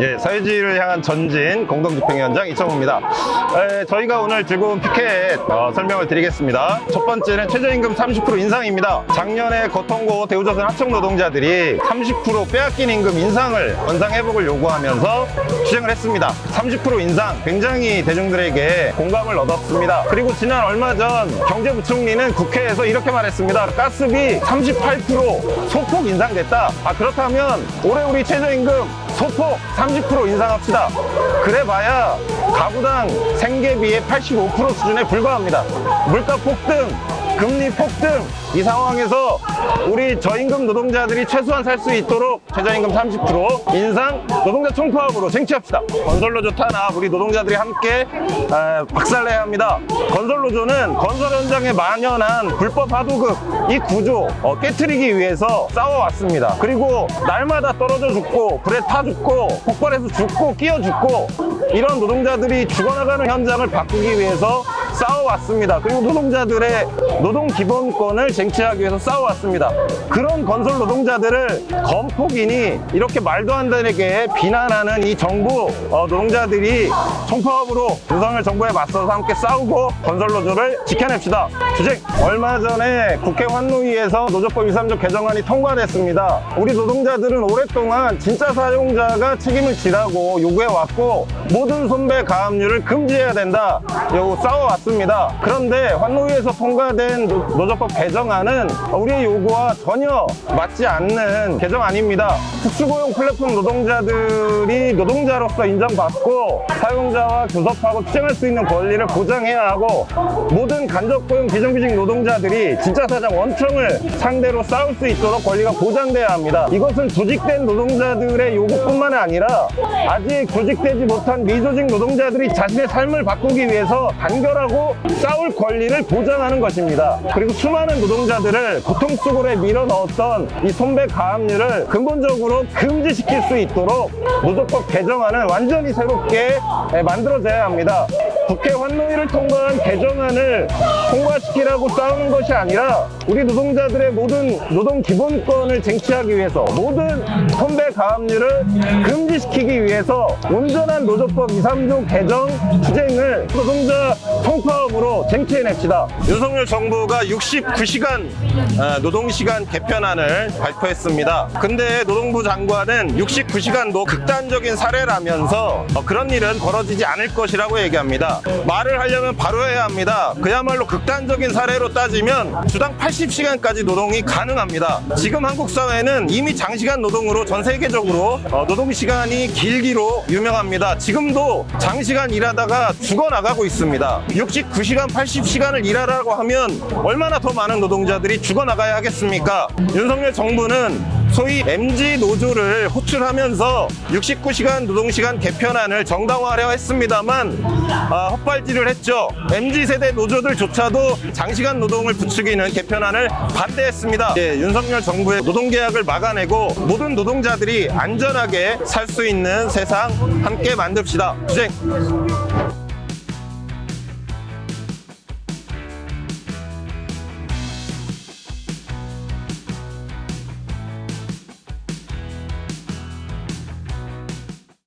예, 사회주의를 향한 전진 공동집행위원장 이청우입니다. 에, 저희가 오늘 들고 온 피켓 어, 설명을 드리겠습니다. 첫 번째는 최저임금 30% 인상입니다. 작년에 거통고 대우조선 하청 노동자들이 30% 빼앗긴 임금 인상을 원상회복을 요구하면서 시행을 했습니다. 30% 인상 굉장히 대중들에게 공감을 얻었습니다. 그리고 지난 얼마 전 경제부총리는 국회에서 이렇게 말했습니다. 가스비 38% 소폭 인상됐다. 아, 그렇다면 올해 우리 최저임금 소폭 30% 인상합시다. 그래봐야 가구당 생계비의 85% 수준에 불과합니다. 물가 폭등, 금리 폭등, 이 상황에서 우리 저임금 노동자들이 최소한 살 수 있도록 최저임금 30% 인상 노동자 총파업으로 쟁취합시다. 건설노조 탄압 우리 노동자들이 함께 에, 박살내야 합니다. 건설노조는 건설 현장에 만연한 불법 하도급 이 구조 어, 깨트리기 위해서 싸워왔습니다. 그리고 날마다 떨어져 죽고 불에 타 죽고 폭발해서 죽고 끼어 죽고 이런 노동자들이 죽어나가는 현장을 바꾸기 위해서 싸워왔습니다. 그리고 노동자들의 노동 기본권을 쟁취하기 위해서 싸워왔습니다. 그런 건설 노동자들을 건폭인이 이렇게 말도 안 되게 비난하는 이 정부 어, 노동자들이 총파업으로 윤석열 정부에 맞서서 함께 싸우고 건설 노조를 지켜냅시다. 주쟁! 얼마 전에 국회 환노위에서 노조법 2, 3조 개정안이 통과됐습니다. 우리 노동자들은 오랫동안 진짜 사용자가 책임을 지라고 요구해왔고 모든 손배 가압류를 금지해야 된다. 요 싸워왔습니다. 그런데 환노위에서 통과된 노- 노조법 개정안은 우리의 요구와 전혀 맞지 않는 개정안입니다. 특수고용 플랫폼 노동자들이 노동자로서 인정받고 사용자와 교섭하고 투쟁할 수 있는 권리를 보장해야 하고 모든 간접고용 비정규직 노동자들이 진짜 사장 원청을 상대로 싸울 수 있도록 권리가 보장돼야 합니다. 이것은 조직된 노동자들의 요구뿐만 아니라 아직 조직되지 못한 미조직 노동자들이 자신의 삶을 바꾸기 위해서 단결하고 싸울 권리를 보장하는 것입니다. 그리고 수많은 노동자들을 고통 속으로 밀어 넣었던 이 손배 가압류를 근본적으로 금지시킬 수 있도록 노조법 개정안을 완전히 새롭게 예, 만들어져야 합니다. 국회 환노위를 통과한 개정안을 통과시키라고 싸우는 것이 아니라 우리 노동자들의 모든 노동 기본권을 쟁취하기 위해서 모든 선배 가압류를 금지시키기 위해서 온전한 노조법 2, 3조 개정 투쟁을 노동자 총파 업으로 쟁취해냅시다. 윤석열 정부가 69시간 어, 노동시간 개편안을 발표했습니다. 근데 노동부 장관은 69시간도 극단적인 사례라면서 어, 그런 일은 벌어지지 않을 것이라고 얘기합니다. 말을 하려면 바로 해야 합니다. 그야말로 극단적인 사례로 따지면 주당 80시간까지 노동이 가능합니다. 지금 한국 사회는 이미 장시간 노동으로 전 세계적으로 어, 노동 시간이 길기로 유명합니다. 지금도 장시간 일하다가 죽어나가고 있습니다. 69시간, 80시간을 일하라고 하면 얼마나 더 많은 노동자들이 죽어나가야 하겠습니까? 윤석열 정부는 소위 MG 노조를 호출하면서 69시간 노동시간 개편안을 정당화하려 했습니다만 아, 헛발질을 했죠. MG 세대 노조들조차도 장시간 노동을 부추기는 개편안을 반대했습니다. 예, 윤석열 정부의 노동계약을 막아내고 모든 노동자들이 안전하게 살 수 있는 세상 함께 만듭시다. 주쟁.